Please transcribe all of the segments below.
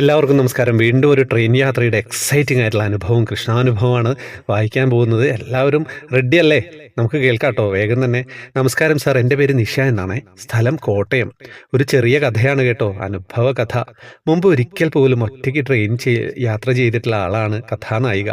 എല്ലാവർക്കും നമസ്കാരം. വീണ്ടും ഒരു ട്രെയിൻ യാത്രയുടെ എക്സൈറ്റിംഗ് ആയിട്ടുള്ള അനുഭവം കൃഷ്ണാനുഭവമാണ് വായിക്കാൻ പോകുന്നത്. എല്ലാവരും റെഡി അല്ലേ? നമുക്ക് കേൾക്കാട്ടോ വേഗം തന്നെ. നമസ്കാരം സാർ എന്റെ പേര് നിഷ എന്നാണ്. സ്ഥലം കോട്ടയം. ഒരു ചെറിയ കഥയാണ് കേട്ടോ അനുഭവ കഥ. മുമ്പ് ഒരിക്കൽ പോലും ഒറ്റയ്ക്ക് ട്രെയിൻ യാത്ര ചെയ്തിട്ടുള്ള ആളാണ് കഥാനായിക.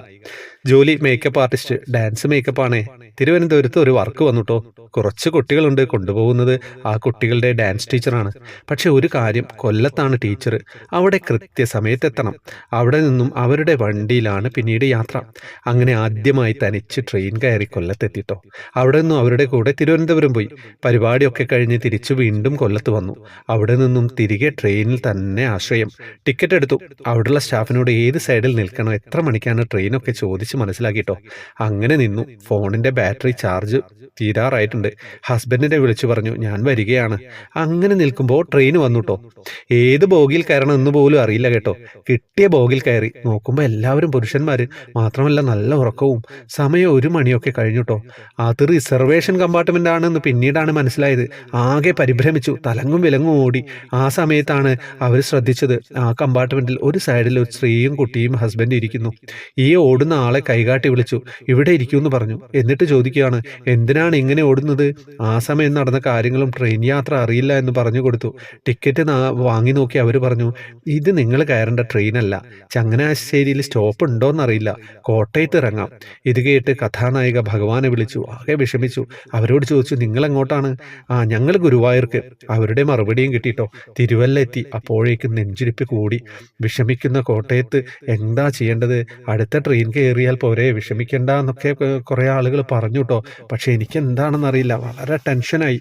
ജോലി മേക്കപ്പ് ആർട്ടിസ്റ്റ് ഡാൻസ് മേക്കപ്പ് ആണ്. തിരുവനന്തപുരത്ത് ഒരു വർക്ക് വന്നുട്ടോ. കുറച്ച് കുട്ടികളുണ്ട് കൊണ്ടുപോകുന്നത് ആ കുട്ടികളുടെ ഡാൻസ് ടീച്ചറാണ് പക്ഷെ ഒരു കാര്യം കൊല്ലത്താണ് ടീച്ചർ അവിടെ കൃത്യസമയത്ത് എത്തണം അവിടെ നിന്നും അവരുടെ വണ്ടിയിലാണ് പിന്നീട് യാത്ര. അങ്ങനെ ആദ്യമായി തനിച്ച് ട്രെയിൻ കയറി കൊല്ലത്തെത്തിട്ടോ. അവിടെ നിന്നും അവരുടെ കൂടെ തിരുവനന്തപുരം പോയി. പരിപാടിയൊക്കെ കഴിഞ്ഞ് തിരിച്ചു വീണ്ടും കൊല്ലത്ത് വന്നു. അവിടെ നിന്നും തിരികെ ട്രെയിനിൽ തന്നെ ആശ്രയം. ടിക്കറ്റ് എടുത്തു. അവിടെയുള്ള സ്റ്റാഫിനോട് ഏത് സൈഡിൽ നിൽക്കണം? എത്ര മണിക്കാണ് ട്രെയിനൊക്കെ ചോദിച്ച് മനസ്സിലാക്കിട്ടോ. അങ്ങനെ നിന്നു. ഫോണിന്റെ ബാറ്ററി ചാർജ് തീരാറായിട്ടുണ്ട്. ഹസ്ബൻഡിനെ വിളിച്ചു പറഞ്ഞു ഞാൻ വരികയാണ്. അങ്ങനെ നിൽക്കുമ്പോൾ ട്രെയിൻ വന്നുട്ടോ. ഏത് ബോഗിയിൽ കയറണം എന്ന് പോലും അറിയില്ല കേട്ടോ. കിട്ടിയ ബോഗിൽ കയറി. നോക്കുമ്പോൾ എല്ലാവരും പുരുഷന്മാർ മാത്രമല്ല നല്ല ഉറക്കവും സമയം ഒരു മണിയൊക്കെ കഴിഞ്ഞുട്ടോ. അത് റിസർവേഷൻ കമ്പാർട്ട്മെന്റ് ആണെന്ന് പിന്നീടാണ് മനസ്സിലായത്. ആകെ പരിഭ്രമിച്ചു. തലങ്ങും വിലങ്ങും ഓടി. ആ സമയത്താണ് അവർ ശ്രദ്ധിച്ചത്. ആ കമ്പാർട്ട്മെന്റിൽ ഒരു സൈഡിൽ ഒരു സ്ത്രീയും കുട്ടിയും ഹസ്ബൻഡ് ഇരിക്കുന്നു. ഈ ഓടുന്ന ആളെ കൈകാട്ടി വിളിച്ചു. ഇവിടെ ഇരിക്കൂ എന്ന് പറഞ്ഞു. എന്നിട്ട് ചോദിക്കുകയാണ് എന്തിനാണ് ഇങ്ങനെ ഓടുന്നത്? ആ സമയം നടന്ന കാര്യങ്ങളും ട്രെയിൻ യാത്ര അറിയില്ല എന്ന് പറഞ്ഞു കൊടുത്തു. ടിക്കറ്റ് വാങ്ങി നോക്കി അവർ പറഞ്ഞു ഇത് നിങ്ങൾ കയറേണ്ട ട്രെയിനല്ല ചങ്ങനാശ്ശേരിയിൽ സ്റ്റോപ്പ് ഉണ്ടോയെന്നറിയില്ല കോട്ടയത്ത് ഇറങ്ങാം. ഇത് കേട്ട് കഥാനായിക ഭഗവാനെ വിളിച്ചു. ആകെ വിഷമിച്ചു. അവരോട് ചോദിച്ചു നിങ്ങൾ എങ്ങോട്ടാണ് ആ ഞങ്ങൾ ഗുരുവായൂർക്ക്. അവരുടെ മറുപടിയും കിട്ടിയിട്ടോ. തിരുവല്ല എത്തി. അപ്പോഴേക്കും നെഞ്ചിരിപ്പ് കൂടി. വിഷമിക്കുന്ന കോട്ടയത്ത് എന്താ ചെയ്യേണ്ടത്? അടുത്ത ട്രെയിൻ കയറിയാൽ പോരെ വിഷമിക്കണ്ട എന്നൊക്കെ കുറേ ആളുകൾ പറഞ്ഞു കേട്ടോ പക്ഷെ എനിക്ക് എന്താണെന്നറിയില്ല വളരെ ടെൻഷനായി.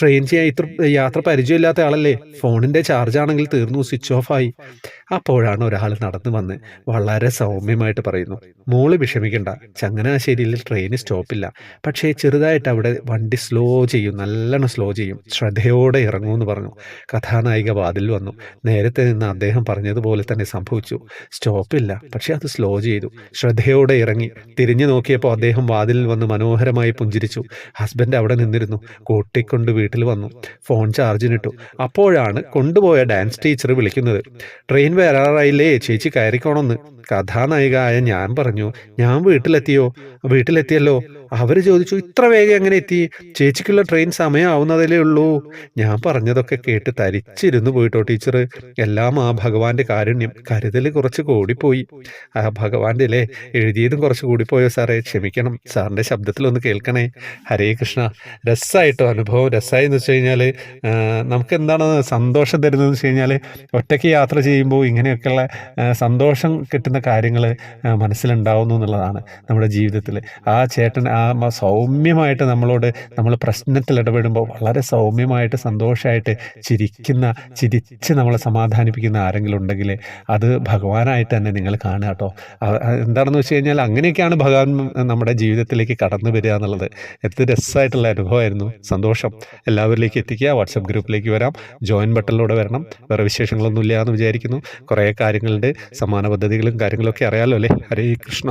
ട്രെയിൻ ചെയ്യാൻ ഇത്ര യാത്ര പരിചയമില്ലാത്ത ആളല്ലേ? ഫോണിന്റെ ചാർജ് ആണെങ്കിൽ തീർന്നു സ്വിച്ച് ഓഫ് ആയി. അപ്പോഴാണ് ഒരാൾ നടന്നു വന്ന് വളരെ സൗമ്യമായിട്ട് പറയുന്നു മോൾ വിഷമിക്കണ്ട ചങ്ങനാശ്ശേരിയിൽ ട്രെയിൻ സ്റ്റോപ്പില്ല പക്ഷേ ചെറുതായിട്ട് അവിടെ വണ്ടി സ്ലോ ചെയ്യും നല്ലോണം സ്ലോ ചെയ്യും. ശ്രദ്ധയോടെ ഇറങ്ങുമെന്ന് പറഞ്ഞു. കഥാനായിക വാതിൽ വന്നു. നേരത്തെ നിന്ന് അദ്ദേഹം പറഞ്ഞതുപോലെ തന്നെ സംഭവിച്ചു. സ്റ്റോപ്പില്ല പക്ഷേ അത് സ്ലോ ചെയ്തു. ശ്രദ്ധയോടെ ഇറങ്ങി. തിരിഞ്ഞു നോക്കിയപ്പോൾ അദ്ദേഹം വാതിലിൽ വന്ന് മനോഹരമായി പുഞ്ചിരിച്ചു. ഹസ്ബൻഡ് അവിടെ നിന്നിരുന്നു. കൂട്ടിക്കൊണ്ട് വീട്ടിൽ വന്നു. ഫോൺ ചാർജിനിട്ടു അപ്പോഴാണ് കൊണ്ടുപോയ ഡാൻസ് ടീച്ചർ വിളിക്കുന്നത്. ട്രെയിൻ വരാറായില്ലേ? ചേച്ചി കയറിക്കോണമെന്ന് കഥാനായികയായ ഞാൻ പറഞ്ഞു ഞാൻ വീട്ടിലെത്തിയോ? വീട്ടിലെത്തിയല്ലോ. അവർ ചോദിച്ചു ഇത്ര വേഗം എങ്ങനെ എത്തി? ചേച്ചിക്കുള്ള ട്രെയിൻ സമയമാവുന്നതല്ലേ ഉള്ളൂ. ഞാൻ പറഞ്ഞതൊക്കെ കേട്ട് തരിച്ചിരുന്നു പോയിട്ടോ ടീച്ചർ എല്ലാം ആ ഭഗവാന്റെ കാരുണ്യം കരുതൽ കുറച്ച് കൂടിപ്പോയി. ആ ഭഗവാന്റെ അല്ലേ എഴുതിയതും കുറച്ച് കൂടിപ്പോയോ സാറേ? ക്ഷമിക്കണം സാറിന്റെ ശബ്ദത്തിലൊന്ന് കേൾക്കണേ. ഹരേ കൃഷ്ണ. രസമായിട്ടോ അനുഭവം രസമായി എന്ന് വെച്ച് കഴിഞ്ഞാൽ നമുക്ക് എന്താണ് സന്തോഷം തരുന്നതെന്ന് വെച്ച് കഴിഞ്ഞാൽ ഒറ്റയ്ക്ക് യാത്ര ചെയ്യുമ്പോൾ ഇങ്ങനെയൊക്കെയുള്ള സന്തോഷം കിട്ടുന്ന കാര്യങ്ങൾ മനസ്സിലുണ്ടാവുന്നു എന്നുള്ളതാണ് നമ്മുടെ ജീവിതത്തിൽ ആ ചേട്ടൻ ആ സൗമ്യമായിട്ട് നമ്മളോട് നമ്മൾ പ്രശ്നത്തിൽ ഇടപെടുമ്പോൾ വളരെ സൗമ്യമായിട്ട് സന്തോഷമായിട്ട് ചിരിക്കുന്ന ചിരിച്ച് നമ്മളെ സമാധാനിപ്പിക്കുന്ന ആരെങ്കിലും ഉണ്ടെങ്കിൽ അത് ഭഗവാനായിട്ട് തന്നെ നിങ്ങൾ കാണുക കേട്ടോ. എന്താണെന്ന് വെച്ച് കഴിഞ്ഞാൽ അങ്ങനെയൊക്കെയാണ് ഭഗവാൻ നമ്മുടെ ജീവിതത്തിലേക്ക് കടന്നു വരിക എന്നുള്ളത്. എത്ര രസമായിട്ടുള്ള അനുഭവമായിരുന്നു. സന്തോഷം. എല്ലാവരിലേക്ക് എത്തിക്കുക. വാട്സപ്പ് ഗ്രൂപ്പിലേക്ക് വരാം. ജോയിൻ ബട്ടണിലൂടെ വരണം. വേറെ വിശേഷങ്ങളൊന്നുമില്ല എന്ന് വിചാരിക്കുന്നു. കുറേ കാര്യങ്ങളുണ്ട്. സമാന പദ്ധതികളും കാര്യങ്ങളൊക്കെ അറിയാമല്ലോ അല്ലേ? ഹരേ കൃഷ്ണ.